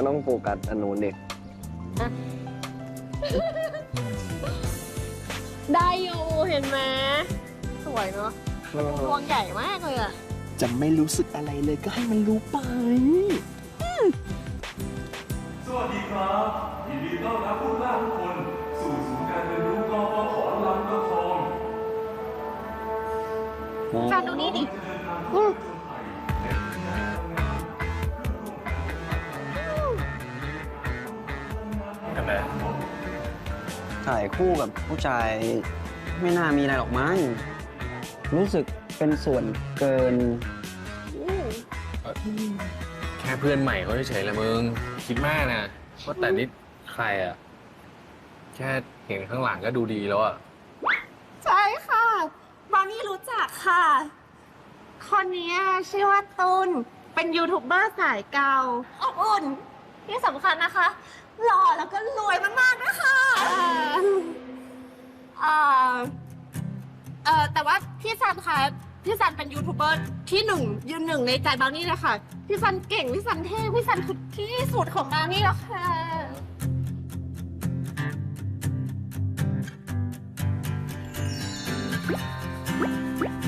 ก็ต้องโฟกัสอันนู้นเด็กได้อยู่เห็นไหมสวยเนาะพวงใหญ่มากเลยอะจะไม่รู้สึกอะไรเลยก็ให้มันรู้ไป สวัสดีครับยินดีต้อนรับผู้ล่าทุกคน สู่ศูนย์การเรียนรู้กฟผลำตะทองแฟนดูนี่ดิ กันแหละถ่ายคู่กับผู้ชายไม่น่ามีอะไรหรอกมั้ง รู้สึกเป็นส่วนเกิน แค่เพื่อนใหม่เขาเฉยๆแหละมึง คิดมากนะว่าแต่นี่ใครอะ แค่เห็นข้างหลังก็ดูดีแล้วอะ ใช่ค่ะบอนนี่รู้จักค่ะ คนนี้ชื่อว่าตุนเป็นยูทูบเบอร์สายเก่าอบอุ่น ที่สำคัญนะคะ หล่อแล้วก็รวยมากๆนะคะเอ่อเอ่อแต่ว่าพี่ซันคะ พี่ซันเป็นยูทูบเบอร์ที่หนึ่งยืนหนึ่งในใจบางนี่เลยค่ะ พี่ซันเก่ง พี่ซันเท่ พี่ซันคือที่สุดของบางนี่แล้วค่ะ Woo!